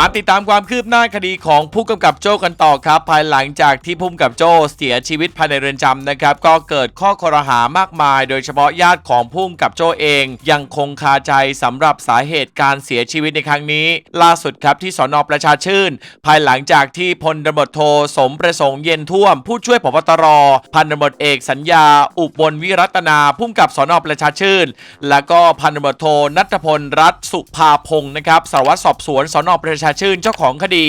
มาติดตามความคืบหน้าคดีของผู้กำกับโจ้กันต่อครับ ภายหลังจากที่ผู้กำกับโจ้เสียชีวิตภายในเรือนจำนะครับ ก็เกิดข้อคอรหามากมาย โดยเฉพาะญาติของผู้กำกับโจ้เอง ยังคงคาใจสำหรับสาเหตุการเสียชีวิตในครั้งนี้ ล่าสุดครับที่สอนอประชาชื่น ภายหลังจากที่พลตำรวจโทสมประสงค์เย็นท่วม ผู้ช่วยผบตรพันตำรวจเอกสัญญา อุบลวิรัตนาผู้กำกับสอนอประชาชื่น และก็พันตำรวจโทนัทพลรัตสุภาพงศ์นะครับสารวัตรสอบสวนสอนอประชาชื่นเจ้าของคดี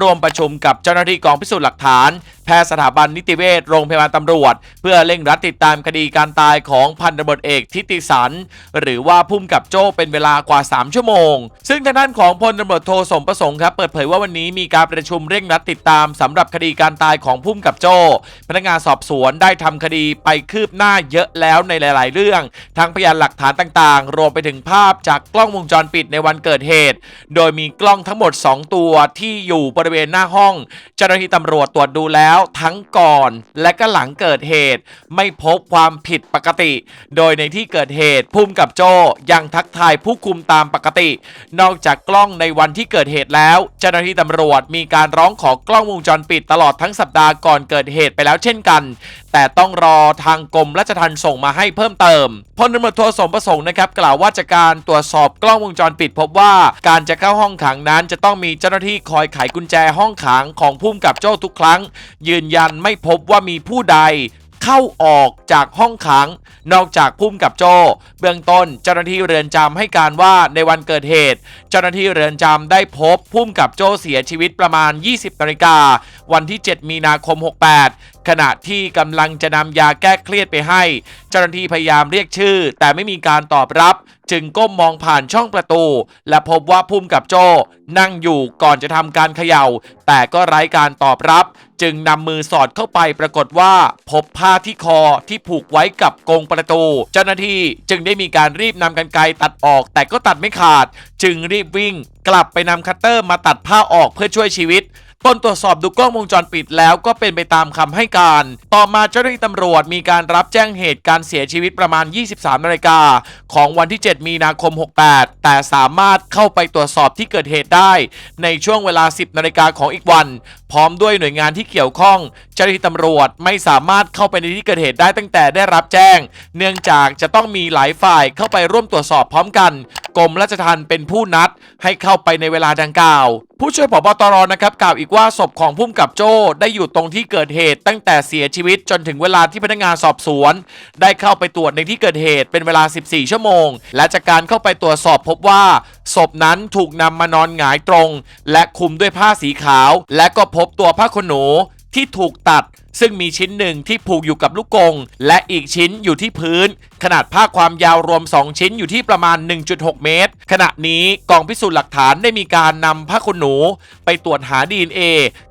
ร่วมประชุมกับเจ้าหน้าที่กองพิสูจน์หลักฐาน พทย์สถาบันนิติเวชโรงพยาบาลตำรวจ เพื่อเร่งรัดติดตามคดีการตายของพันตำรวจเอกทิติสัน หรือว่าพุ่มกับโจ้เป็นเวลากว่า 3 ชั่วโมง ซึ่งทางด้านของพลตำรวจโทสมประสงค์ครับเปิดเผยว่าวันนี้มีการประชุมเร่งรัดติดตามสำหรับคดีการตายของพุ่มกับโจ้ พนักงานสอบสวนได้ทำคดีไปคืบหน้าเยอะแล้วในหลาย ๆ เรื่องทั้งพยานหลักฐานต่าง ๆ รวมไปถึงภาพจากกล้องวงจรปิดในวันเกิดเหตุ โดยมีกล้องทั้งหมด 2 ตัวที่อยู่บริเวณหน้าห้อง เจ้าหน้าที่ตำรวจตรวจดูแล้วทั้งก่อนและก็หลังเกิดเหตุ ไม่พบความผิดปกติ โดยในที่เกิดเหตุพุ่มกับโจยังทักทายผู้คุมตามปกติ นอกจากกล้องในวันที่เกิดเหตุแล้ว เจ้าหน้าที่ตำรวจมีการร้องขอกล้องวงจรปิดตลอดทั้งสัปดาห์ก่อนเกิดเหตุไปแล้วเช่นกัน แต่ต้องรอทางกรมราชทัณฑ์ส่งมาให้เพิ่มเติมพลตำรวจโทสมประสงค์นะครับกล่าวว่าจากการตรวจสอบกล้องวงจรปิด พบว่าการจะเข้าห้องขังนั้น จะต้องมีเจ้าหน้าที่คอยไขกุญแจห้องขังของพุ่มกับโจ้ทุกครั้งยืนยันไม่พบว่ามีผู้ใดเข้าออกจากห้องขัง นอกจากพุ่มกับโจ เบื้องต้นเจ้าหน้าที่เรือนจำให้การว่าในวันเกิดเหตุ เจ้าหน้าที่เรือนจำได้พบพุ่มกับโจเสียชีวิตประมาณ 20นาฬิกาวันที่ 7 มีนาคม 68 ขณะที่กำลังจะนำยาแก้เครียดไปให้ เจ้าหน้าที่พยายามเรียกชื่อ แต่ไม่มีการตอบรับ จึงก้มมองผ่านช่องประตู และพบว่าพุ่มกับโจ้นั่งอยู่ก่อนจะทำการเขย่า แต่ก็ไร้การตอบรับ จึงนำมือสอดเข้าไปปรากฏว่า พบผ้าที่คอที่ผูกไว้กับกรงประตู เจ้าหน้าที่จึงได้มีการรีบนำกันไกรตัดออก แต่ก็ตัดไม่ขาด จึงรีบวิ่ง กลับไปนำคัตเตอร์มาตัดผ้าออกเพื่อช่วยชีวิต ตนตรวจสอบดูกล้องวงจรปิดแล้วก็เป็นไปตามคำให้การ ต่อมาเจ้าหน้าที่ตำรวจมีการรับแจ้งเหตุการเสียชีวิตประมาณ 23นาฬิกาของวันที่ 7 มีนาคม 68 แต่สามารถเข้าไปตรวจสอบที่เกิดเหตุได้ ในช่วงเวลา 10นาฬิกาของอีกวัน พร้อมด้วยหน่วยงานที่เกี่ยวข้อง เจ้าหน้าที่ตำรวจไม่สามารถเข้าไปในที่เกิดเหตุได้ตั้งแต่ได้รับแจ้ง เนื่องจากจะต้องมีหลายฝ่ายเข้าไปร่วมตรวจสอบพร้อมกันกรมราชทัณฑ์เป็นผู้นัดให้เข้าไปในเวลาดังกล่าว ผู้ช่วยผบตรนะครับกล่าวอีกว่าศพของพุ่มกับโจ้ได้อยู่ตรงที่เกิดเหตุ ตั้งแต่เสียชีวิตจนถึงเวลาที่พนักงานสอบสวน ได้เข้าไปตรวจในที่เกิดเหตุเป็นเวลา 14 ชั่วโมง และจากการเข้าไปตรวจสอบพบว่าศพนั้นถูกนำมานอนหงายตรง และคลุมด้วยผ้าสีขาว และก็พบตัวผ้าขนหนูที่ถูกตัด ซึ่งมีชิ้นหนึ่งที่ผูกอยู่กับลูกกงและอีกชิ้นอยู่ที่พื้น ขนาดผ้าความยาวรวม 2 ชิ้นอยู่ที่ประมาณ 1.6 เมตร ขณะนี้กองพิสูจน์หลักฐานได้มีการนำผ้าขนหนู ไปตรวจหา DNA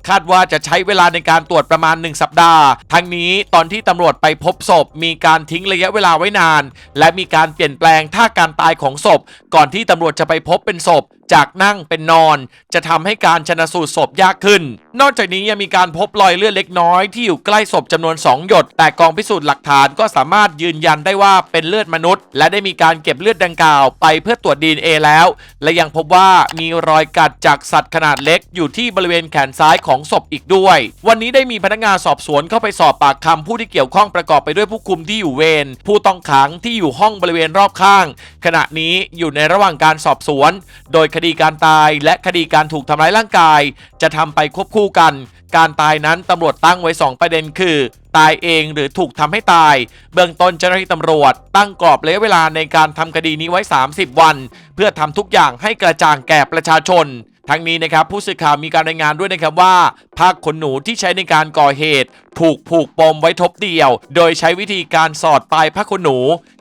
คาดว่าจะใช้เวลาในการตรวจประมาณ 1 สัปดาห์ ทั้งนี้ตอนที่ตำรวจไปพบศพ มีการทิ้งระยะเวลาไว้นาน และมีการเปลี่ยนแปลงท่าการตายของศพ ก่อนที่ตำรวจจะไปพบเป็นศพจากนั่งเป็นนอน จะทำให้การชนะสูตรศพยากขึ้น นอกจากนี้ยังมีการพบรอยเลือดเล็กน้อยที่อยู่ใกล้ศพจำนวน 2 หยด แต่กองพิสูจน์หลักฐานก็สามารถยืนยันได้ว่าเป็นเลือดมนุษย์ และได้มีการเก็บเลือดดังกล่าวไปเพื่อตรวจ DNA แล้ว และยังพบว่ามีรอยกัดจากสัตว์ขนาดเล็ก อยู่ที่บริเวณแขนซ้ายของศพอีกด้วย วันนี้ได้มีพนักงานสอบสวนเข้าไปสอบปากคำผู้ที่เกี่ยวข้องประกอบไปด้วยผู้คุมที่อยู่เวรผู้ต้องขังที่อยู่ห้องบริเวณรอบข้าง ขณะนี้อยู่ในระหว่างการสอบสวน โดยคดีการตายและคดีการถูกทำร้ายร่างกาย จะทำไปควบคู่กัน การตายนั้นตำรวจตั้งไว้ 2 ประเด็นคือ ตายเองหรือถูกทำให้ตาย เบื้องต้นเจ้าหน้าที่ตำรวจ ตั้งกรอบระยะเวลาในการทำคดีนี้ไว้ 30 วัน เพื่อทำทุกอย่างให้กระจ่างแก่ประชาชน ทั้งนี้นะครับผู้สื่อข่าวมีการรายงานด้วยนะครับว่าผ้าขนหนูที่ใช้ในการก่อเหตุ ถูกผูกปมไว้ทบเดียว โดยใช้วิธีการสอดปลายผ้าขนหนู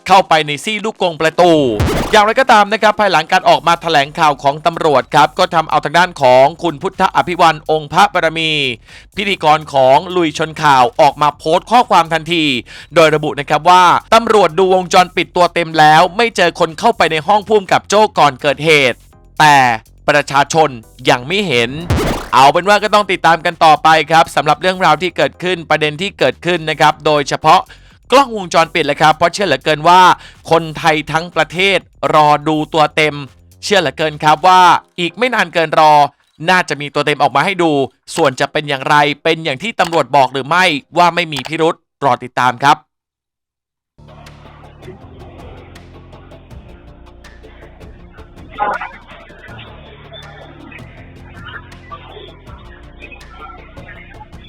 เข้าไปในซี่ลูกกรงประตู อย่างไรก็ตามนะครับภายหลังการออกมาแถลงข่าวของตำรวจครับ ก็ทำเอาทางด้านของคุณพุทธอภิวันองค์พระบารมี พิธีกรของลุยชนข่าวออกมาโพสต์ข้อความทันที โดยระบุนะครับว่าตำรวจดูวงจรปิดตัวเต็มแล้ว ไม่เจอคนเข้าไปในห้องพุ่มกับโจ้ก่อนเกิดเหตุ แต่ ประชาชนยังไม่เห็น เอาเป็นว่าก็ต้องติดตามกันต่อไปครับสำหรับเรื่องราวที่เกิดขึ้นประเด็นที่เกิดขึ้นนะครับ โดยเฉพาะกล้องวงจรปิดเลยครับ เพราะเชื่อเหลือเกินว่า คนไทยทั้งประเทศรอดูตัวเต็ม เชื่อเหลือเกินครับว่าอีกไม่นานเกินรอ น่าจะมีตัวเต็มออกมาให้ดู ส่วนจะเป็นอย่างไรเป็นอย่างที่ตำรวจบอกหรือไม่ว่าไม่มีพิรุษรอติดตามครับ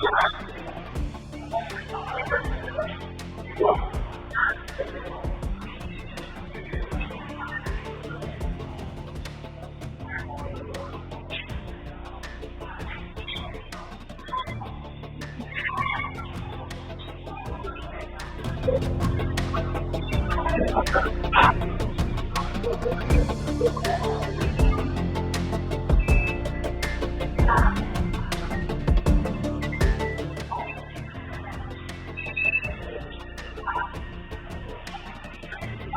ค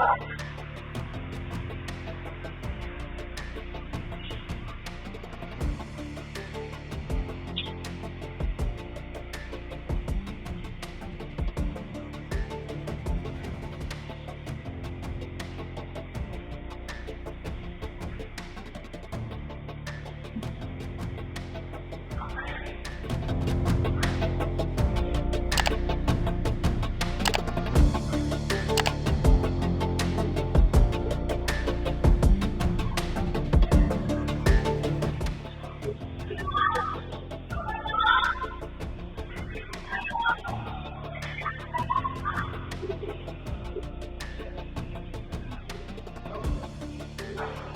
Bye. Bye.